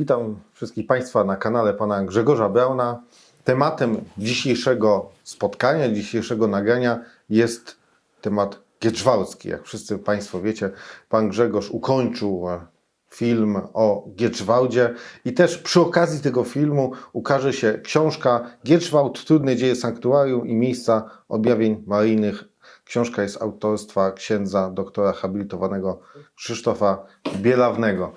Witam wszystkich Państwa na kanale pana Grzegorza Brauna. Tematem dzisiejszego spotkania, dzisiejszego nagrania jest temat Gieczwałcki. Jak wszyscy Państwo wiecie, pan Grzegorz ukończył film o Gieczwałdzie i też przy okazji tego filmu ukaże się książka Gieczwałd, Trudne dzieje sanktuarium i miejsca objawień maryjnych. Książka jest autorstwa księdza doktora habilitowanego Krzysztofa Bielawnego.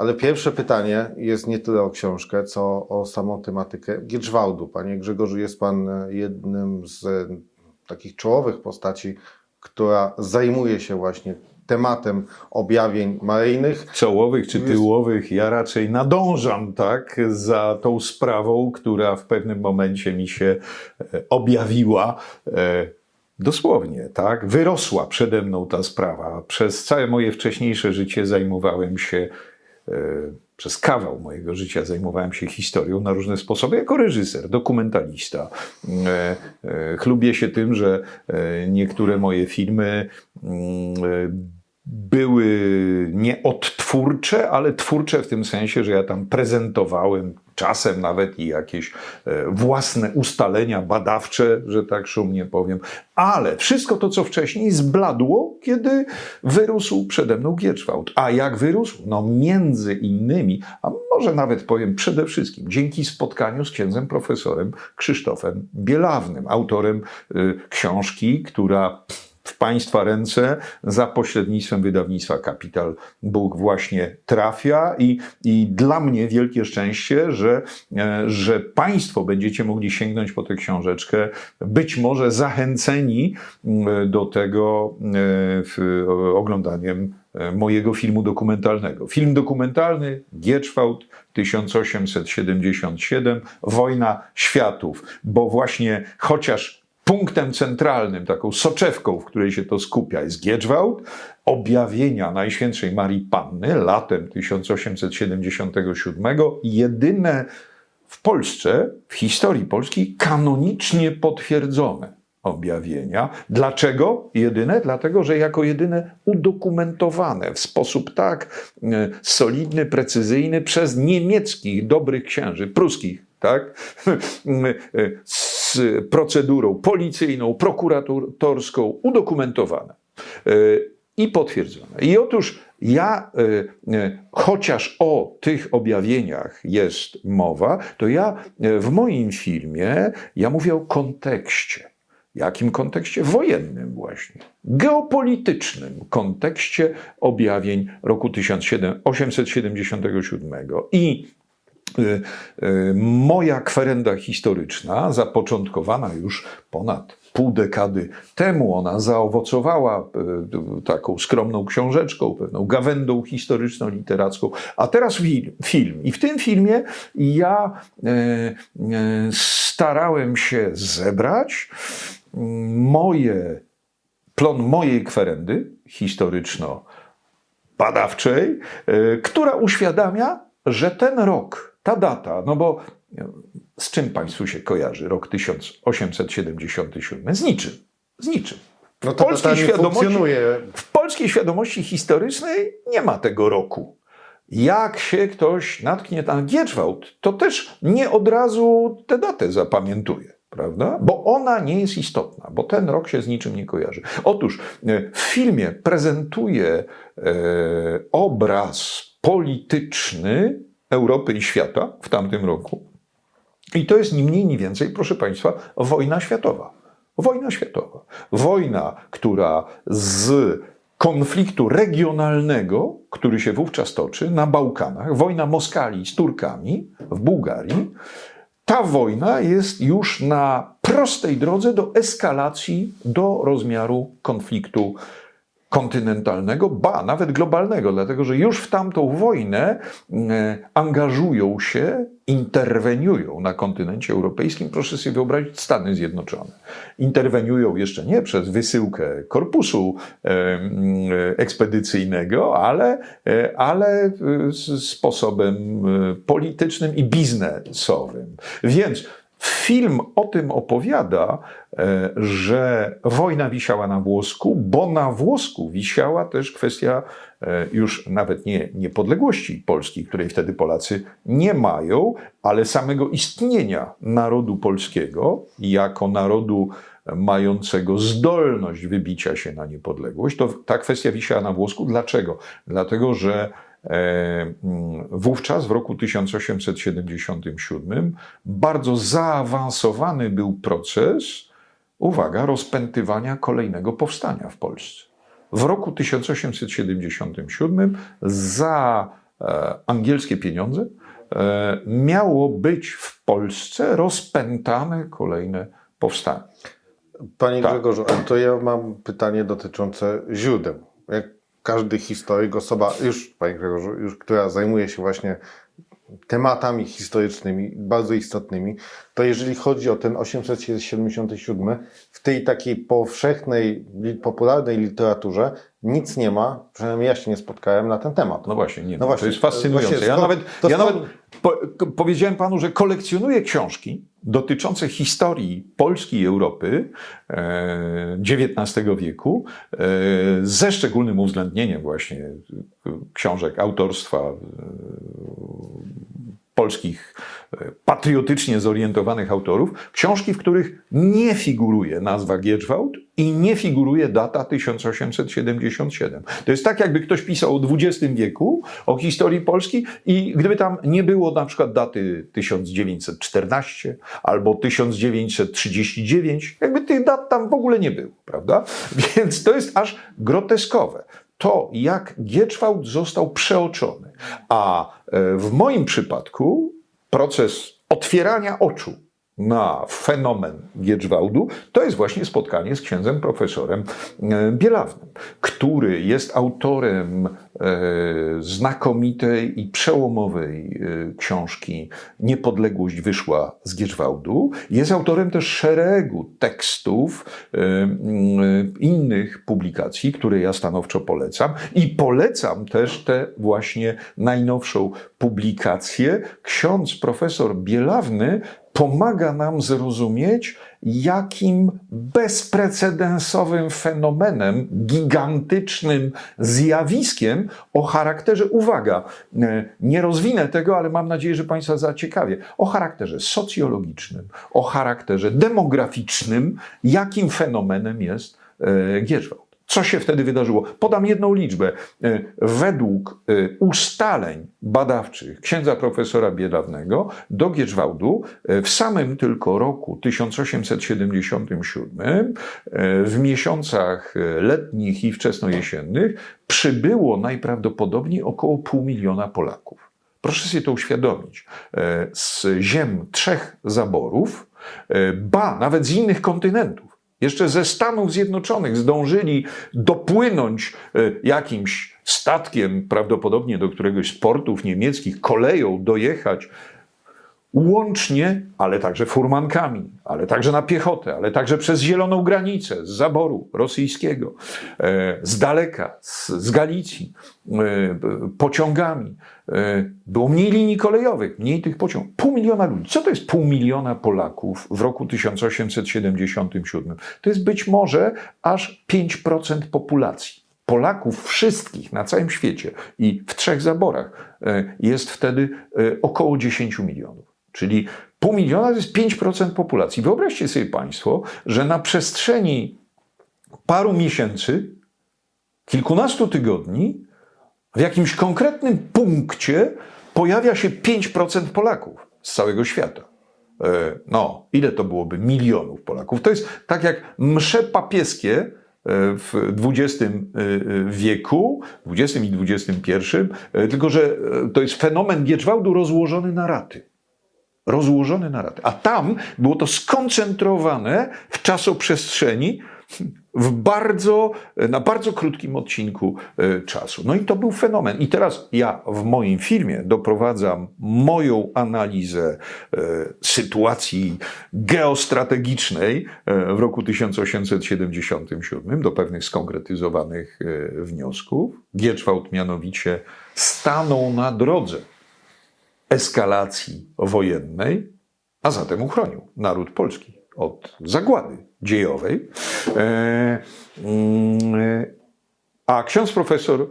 Ale pierwsze pytanie jest nie tyle o książkę, co o samą tematykę Gieczwałdu. Panie Grzegorzu, jest Pan e, jednym z e, takich czołowych postaci, która zajmuje się właśnie tematem objawień maryjnych. czołowych czy tyłowych, ja raczej nadążam tak za tą sprawą, która w pewnym momencie mi się e, objawiła. Dosłownie, tak? Wyrosła przede mną ta sprawa. Przez całe moje wcześniejsze życie zajmowałem się, przez kawał mojego życia zajmowałem się historią na różne sposoby, jako reżyser, dokumentalista. E, e, Chlubię się tym, że e, niektóre moje filmy mm, e, były nie odtwórcze, ale twórcze w tym sensie, że ja tam prezentowałem czasem nawet i jakieś e, własne ustalenia badawcze, że tak szumnie powiem. Ale wszystko to, co wcześniej, zbladło, kiedy wyrósł przede mną Gieczwałd. A jak wyrósł? No między innymi, a może nawet powiem przede wszystkim, dzięki spotkaniu z księdzem profesorem Krzysztofem Bielawnym, autorem y, książki, która w Państwa ręce za pośrednictwem wydawnictwa Kapital Bóg właśnie trafia i, i dla mnie wielkie szczęście, że, e, że Państwo będziecie mogli sięgnąć po tę książeczkę, być może zachęceni do tego e, oglądaniem e, mojego filmu dokumentalnego. Film dokumentalny Gieczwałd 1877 Wojna Światów, bo właśnie chociaż punktem centralnym, taką soczewką, w której się to skupia, jest Gieczwałd, objawienia Najświętszej Marii Panny latem 1877, jedyne w Polsce, w historii Polski, kanonicznie potwierdzone objawienia. Dlaczego jedyne? Dlatego, że jako jedyne udokumentowane w sposób tak e, solidny, precyzyjny przez niemieckich dobrych księży, pruskich, tak? Z procedurą policyjną, prokuratorską, udokumentowane e, i potwierdzone. I otóż ja, e, e, chociaż o tych objawieniach jest mowa, to ja w moim filmie, ja mówię o kontekście. Jakim kontekście? Wojennym właśnie. Geopolitycznym kontekście objawień roku 1877. I moja kwerenda historyczna, zapoczątkowana już ponad pół dekady temu, ona zaowocowała y, taką skromną książeczką, pewną gawędą historyczno-literacką, a teraz film. film. I w tym filmie ja y, y, starałem się zebrać moje, plon mojej kwerendy historyczno-badawczej, y, która uświadamia, że ten rok, ta data, no bo y, z czym Państwu się kojarzy rok 1877? Z niczym. Z niczym. No to polskiej świadomości-. W polskiej świadomości historycznej nie ma tego roku. Jak się ktoś natknie na Gieczwałd, to też nie od razu tę datę zapamiętuje, prawda? Bo ona nie jest istotna, bo ten rok się z niczym nie kojarzy. Otóż e, w filmie prezentuje e, obraz polityczny Europy i świata w tamtym roku. I to jest ni mniej, ni więcej, proszę Państwa, wojna światowa. Wojna światowa. Wojna, która z konfliktu regionalnego, który się wówczas toczy na Bałkanach, wojna Moskali z Turkami w Bułgarii, ta wojna jest już na prostej drodze do eskalacji do rozmiaru konfliktu kontynentalnego, ba, nawet globalnego, dlatego że już w tamtą wojnę e, angażują się, interweniują na kontynencie europejskim, proszę sobie wyobrazić, Stany Zjednoczone. Interweniują jeszcze nie przez wysyłkę korpusu e, e, ekspedycyjnego, ale, ale sposobem politycznym i biznesowym. Więc Film o tym opowiada, że wojna wisiała na włosku, bo na włosku wisiała też kwestia e, już nawet nie niepodległości Polski, której wtedy Polacy nie mają, ale samego istnienia narodu polskiego jako narodu mającego zdolność wybicia się na niepodległość, to ta kwestia wisiała na włosku. Dlaczego? Dlatego, że e, mm, wówczas, w roku 1877, bardzo zaawansowany był proces, uwaga, rozpętywania kolejnego powstania w Polsce. W roku 1877 za e, angielskie pieniądze e, miało być w Polsce rozpętane kolejne powstanie. Panie Tak. Grzegorzu, to ja mam pytanie dotyczące źródeł. Jak każdy historyk, osoba już, Panie Grzegorzu, już, która zajmuje się właśnie tematami historycznymi, bardzo istotnymi, to jeżeli chodzi o ten 877, w tej takiej powszechnej, popularnej literaturze nic nie ma, przynajmniej ja się nie spotkałem na ten temat. No właśnie, nie. No ma. właśnie, to jest fascynujące. ja nawet, to ja nawet po, powiedziałem panu, że kolekcjonuję książki dotyczące historii Polski i Europy e, XIX wieku, e, ze szczególnym uwzględnieniem właśnie e, książek autorstwa e, polskich e, patriotycznie zorientowanych autorów, książki, w których nie figuruje nazwa Gierzwałd i nie figuruje data 1877. To jest tak, jakby ktoś pisał o XX wieku, o historii Polski i gdyby tam nie było na przykład daty 1914 albo 1939, jakby tych dat tam w ogóle nie było, prawda? Więc to jest aż groteskowe to, jak Gieczwałd został przeoczony. A e, w moim przypadku proces otwierania oczu na fenomen Gieczwałdu to jest właśnie spotkanie z księdzem profesorem e, Bielawnym, który jest autorem znakomitej i przełomowej e, książki Niepodległość wyszła z Gieczwałdu. Jest autorem też szeregu tekstów e, innych publikacji, które ja stanowczo polecam. I polecam też tę właśnie najnowszą publikację. Ksiądz profesor Bielawny pomaga nam zrozumieć, jakim bezprecedensowym fenomenem, gigantycznym zjawiskiem o charakterze, uwaga, e, nie rozwinę tego, ale mam nadzieję, że Państwa zaciekawię, o charakterze socjologicznym, o charakterze demograficznym, jakim fenomenem jest e, Gierzwałd. Co się wtedy wydarzyło? Podam jedną liczbę. E, Według e, ustaleń badawczych księdza profesora Bielawnego do Gierzwałdu e, w samym tylko roku 1877 e, w miesiącach letnich i wczesnojesiennych przybyło najprawdopodobniej około pół miliona Polaków. Proszę sobie to uświadomić. Z ziem trzech zaborów, ba, nawet z innych kontynentów. Jeszcze ze Stanów Zjednoczonych zdążyli dopłynąć e, jakimś statkiem, prawdopodobnie do któregoś z portów niemieckich, koleją dojechać łącznie, ale także furmankami, ale także na piechotę, ale także przez zieloną granicę z zaboru rosyjskiego, e, z daleka, z, z Galicji, e, pociągami. E, Było mniej linii kolejowych, mniej tych pociągów. Pół miliona ludzi. Co to jest pół miliona Polaków w roku 1877? To jest być może aż 5% populacji. Polaków wszystkich na całym świecie i w trzech zaborach jest wtedy około 10 milionów. Czyli pół miliona to jest 5% populacji. Wyobraźcie sobie Państwo, że na przestrzeni paru miesięcy, kilkunastu tygodni, w jakimś konkretnym punkcie pojawia się 5% Polaków z całego świata. E, No, ile to byłoby milionów Polaków? To jest tak jak msze papieskie e, w XX e, wieku, XX i XXI, tylko że to jest fenomen Gieczwałdu rozłożony na raty rozłożone na raty. A tam było to skoncentrowane w czasoprzestrzeni w bardzo, na bardzo krótkim odcinku e, czasu. No i to był fenomen. I teraz ja w moim filmie doprowadzam moją analizę e, sytuacji geostrategicznej e, w roku 1877 do pewnych skonkretyzowanych wniosków. Gieczwałd mianowicie stanął na drodze eskalacji wojennej, a zatem uchronił naród polski od zagłady dziejowej. E, mm, a ksiądz profesor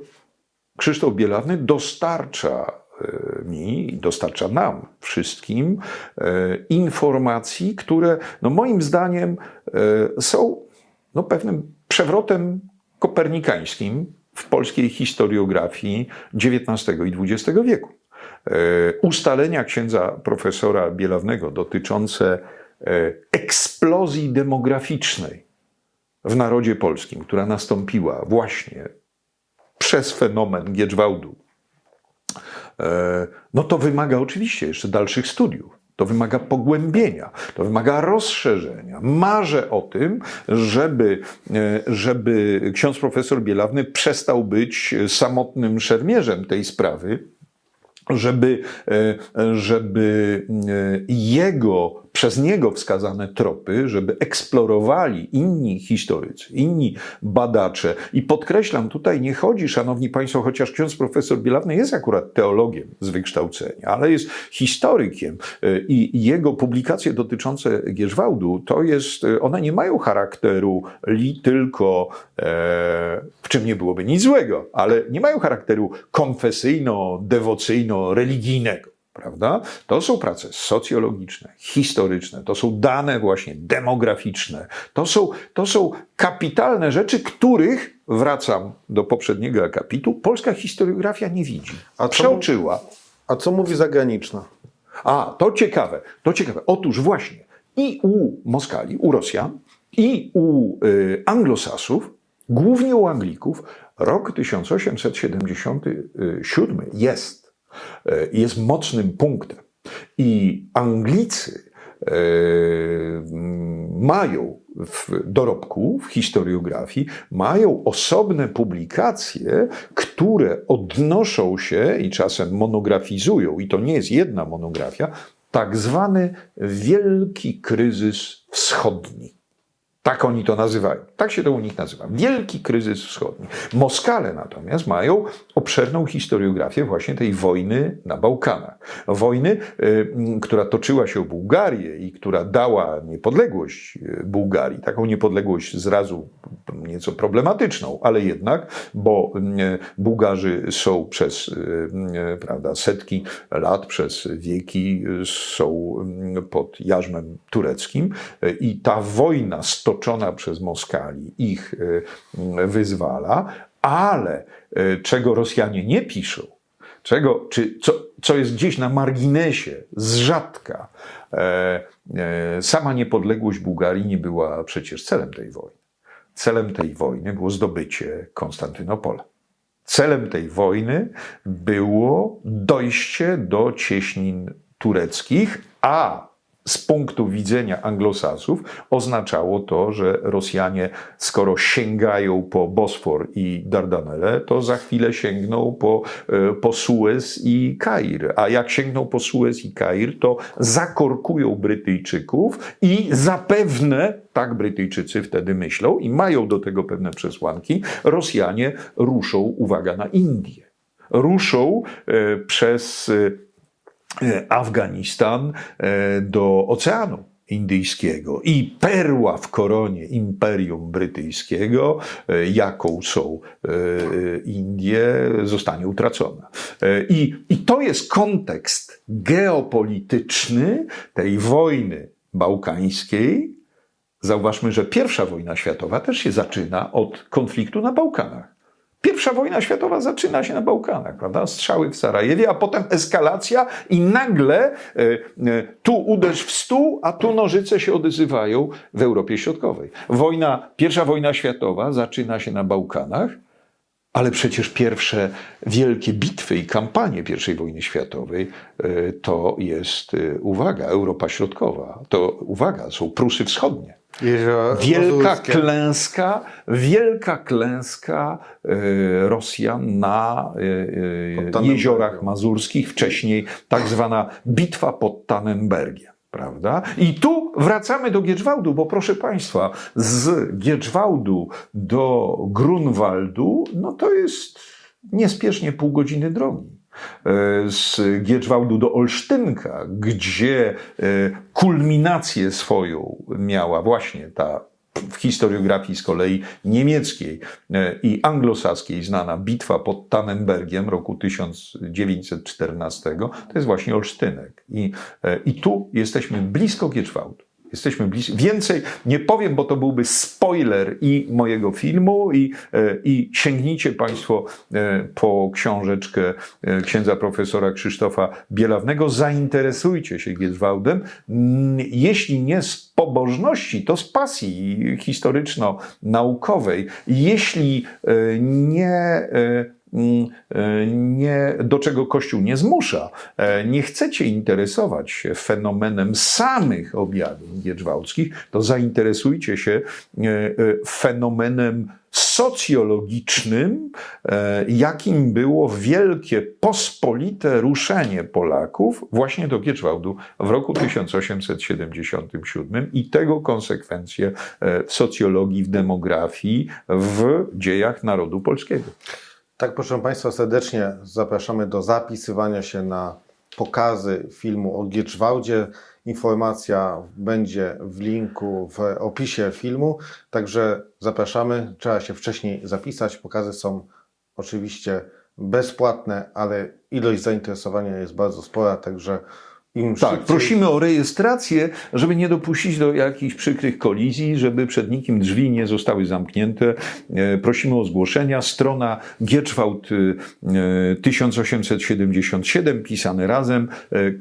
Krzysztof Bielawny dostarcza e, mi, dostarcza nam wszystkim e, informacji, które no moim zdaniem są no pewnym przewrotem kopernikańskim w polskiej historiografii XIX i XX wieku. E, Ustalenia księdza profesora Bielawnego dotyczące e, eksplozji demograficznej w narodzie polskim, która nastąpiła właśnie przez fenomen Giedżwałdu, e, no to wymaga oczywiście jeszcze dalszych studiów. To wymaga pogłębienia, to wymaga rozszerzenia. Marzę o tym, żeby, żeby ksiądz profesor Bielawny przestał być samotnym szermierzem tej sprawy, żeby, e, żeby e, jego, przez niego wskazane tropy, żeby eksplorowali inni historycy, inni badacze. I podkreślam, tutaj nie chodzi, szanowni państwo, chociaż ksiądz profesor Bielawny jest akurat teologiem z wykształcenia, ale jest historykiem e, i jego publikacje dotyczące Gierzwałdu, to jest, one nie mają charakteru li tylko, e, w czym nie byłoby nic złego, ale nie mają charakteru konfesyjno-dewocyjno-religijnego. Prawda? To są prace socjologiczne, historyczne, to są dane właśnie demograficzne, to są, to są kapitalne rzeczy, których, wracam do poprzedniego akapitu, polska historiografia nie widzi. A co- Przeoczyła. A co mówi zagraniczna? A, to ciekawe, to ciekawe. Otóż właśnie i u Moskali, u Rosjan, i u y, Anglosasów, głównie u Anglików, rok 1877 jest, y, jest mocnym punktem. I Anglicy mm, mają w dorobku, w historiografii, mają osobne publikacje, które odnoszą się i czasem monografizują, i to nie jest jedna monografia, tak zwany wielki kryzys wschodni. Tak oni to nazywają. Tak się to u nich nazywa. Wielki kryzys wschodni. Moskale natomiast mają obszerną historiografię właśnie tej wojny na Bałkanach. Wojny, y, która toczyła się o Bułgarię i która dała niepodległość y, Bułgarii. Taką niepodległość zrazu nieco problematyczną, ale jednak, bo y, Bułgarzy są przez y, y, prawda, setki lat, przez wieki są y, pod jarzmem tureckim i ta wojna stoczona przez Moskali ich wyzwala, ale czego Rosjanie nie piszą, czego, czy co, co jest gdzieś na marginesie, z rzadka, e, e, sama niepodległość Bułgarii nie była przecież celem tej wojny. Celem tej wojny było zdobycie Konstantynopola. Celem tej wojny było dojście do cieśnin tureckich, a z punktu widzenia anglosasów oznaczało to, że Rosjanie, skoro sięgają po Bosfor i Dardanelle, to za chwilę sięgną po, e, po Suez i Kair. A jak sięgną po Suez i Kair, to zakorkują Brytyjczyków i zapewne, tak Brytyjczycy wtedy myślą i mają do tego pewne przesłanki, Rosjanie ruszą, uwaga, na Indię. Ruszą e, przez e, Afganistan e, do Oceanu Indyjskiego i perła w koronie Imperium Brytyjskiego, e, jaką są e, e, Indie, zostanie utracona. E, I, I to jest kontekst geopolityczny tej wojny bałkańskiej. Zauważmy, że pierwsza wojna światowa też się zaczyna od konfliktu na Bałkanach. Pierwsza wojna światowa zaczyna się na Bałkanach, prawda? Strzały w Sarajewie, a potem eskalacja i nagle e, e, tu uderz w stół, a tu nożyce się odzywają w Europie Środkowej. Wojna, pierwsza wojna światowa zaczyna się na Bałkanach, ale przecież pierwsze wielkie bitwy i kampanie I wojny światowej e, to jest, uwaga, Europa Środkowa. To, uwaga, są Prusy Wschodnie. Wielka klęska, wielka klęska e, Rosjan na e, e, jeziorach mazurskich, wcześniej tak zwana bitwa pod Tannenbergiem. Prawda? I tu wracamy do Giedżwałdu, bo proszę Państwa, z Giedżwałdu do Grunwaldu, no to jest niespiesznie pół godziny drogi. E, z Gieczwałdu do Olsztynka, gdzie e, kulminację swoją miała właśnie ta w historiografii z kolei niemieckiej e, i anglosaskiej znana bitwa pod Tannenbergiem roku 1914, to jest właśnie Olsztynek. I, i tu jesteśmy blisko Gieczwałdu. Jesteśmy blisko. Więcej nie powiem, bo to byłby spoiler i mojego filmu, i, e, i sięgnijcie Państwo e, po książeczkę e, księdza profesora Krzysztofa Bielawnego. Zainteresujcie się Giedrzwałdem. Mm, Jeśli nie z pobożności, to z pasji historyczno-naukowej. Jeśli nie nie, do czego Kościół nie zmusza, e, nie chcecie interesować się fenomenem samych objawień giedrzwałckich, to zainteresujcie się e, e, fenomenem socjologicznym, e, jakim było wielkie, pospolite ruszenie Polaków właśnie do Giedrzwałdu w roku 1877 i tego konsekwencje e, w socjologii, w demografii, w dziejach narodu polskiego. Tak, proszę Państwa, serdecznie zapraszamy do zapisywania się na pokazy filmu o Gieczwałdzie. Informacja będzie w linku w opisie filmu, także zapraszamy. Trzeba się wcześniej zapisać. Pokazy są oczywiście bezpłatne, ale ilość zainteresowania jest bardzo spora, także im Tak, szybciej... prosimy o rejestrację, żeby nie dopuścić do jakichś przykrych kolizji, żeby przed nikim drzwi nie zostały zamknięte. E, Prosimy o zgłoszenia. Strona Gieczwałd y, e, 1877, pisane razem, e,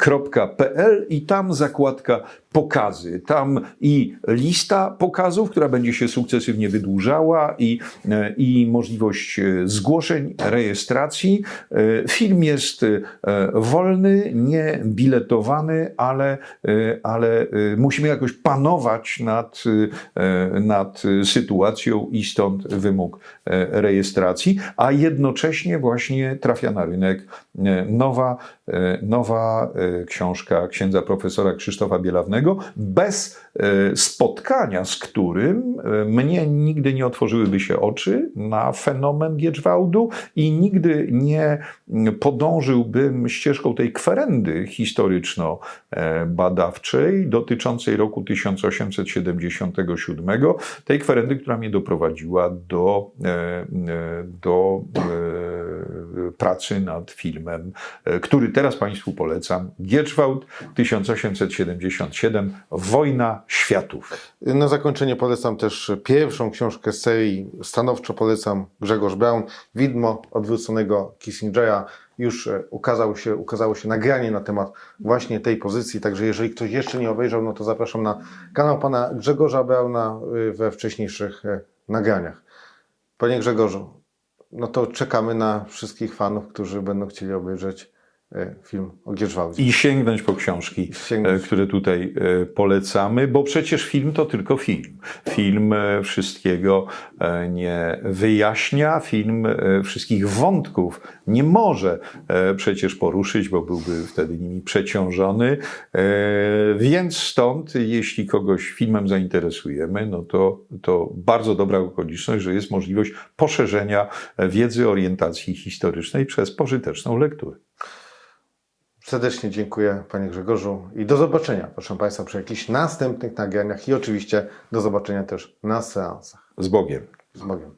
.pl i tam zakładka pokazy. Tam i lista pokazów, która będzie się sukcesywnie wydłużała i, e, i możliwość e, zgłoszeń, rejestracji. E, Film jest wolny, nie biletowany, ale, ale musimy jakoś panować nad, nad sytuacją i stąd wymóg rejestracji, a jednocześnie właśnie trafia na rynek nowa, nowa e, książka księdza profesora Krzysztofa Bielawnego, bez e, spotkania, z którym e, mnie nigdy nie otworzyłyby się oczy na fenomen Gieczwałdu i nigdy nie podążyłbym ścieżką tej kwerendy historyczno-badawczej dotyczącej roku 1877, tej kwerendy, która mnie doprowadziła do, e, e, do e, pracy nad filmem, e, który teraz Państwu polecam. Gieczwałd 1877 Wojna światów. Na zakończenie polecam też pierwszą książkę serii. Stanowczo polecam Grzegorz Braun, Widmo odwróconego Kissingera. Już e, się, ukazało się nagranie na temat właśnie tej pozycji, także jeżeli ktoś jeszcze nie obejrzał, no to zapraszam na kanał pana Grzegorza Brauna y, we wcześniejszych e, nagraniach. Panie Grzegorzu, no to czekamy na wszystkich fanów, którzy będą chcieli obejrzeć e, film o Gierzwałdzie. I sięgnąć po książki, Sięgnąć. e, które tutaj e, polecamy, bo przecież film to tylko film. Film e, wszystkiego e, nie wyjaśnia, film e, wszystkich wątków nie może e, przecież poruszyć, bo byłby wtedy nimi przeciążony. E, Więc stąd, jeśli kogoś filmem zainteresujemy, no to, to bardzo dobra okoliczność, że jest możliwość poszerzenia e, wiedzy orientacji historycznej przez pożyteczną lekturę. Serdecznie dziękuję Panie Grzegorzu i do zobaczenia, proszę Państwa, przy jakichś następnych nagraniach i oczywiście do zobaczenia też na seansach. Z Bogiem. Z Bogiem.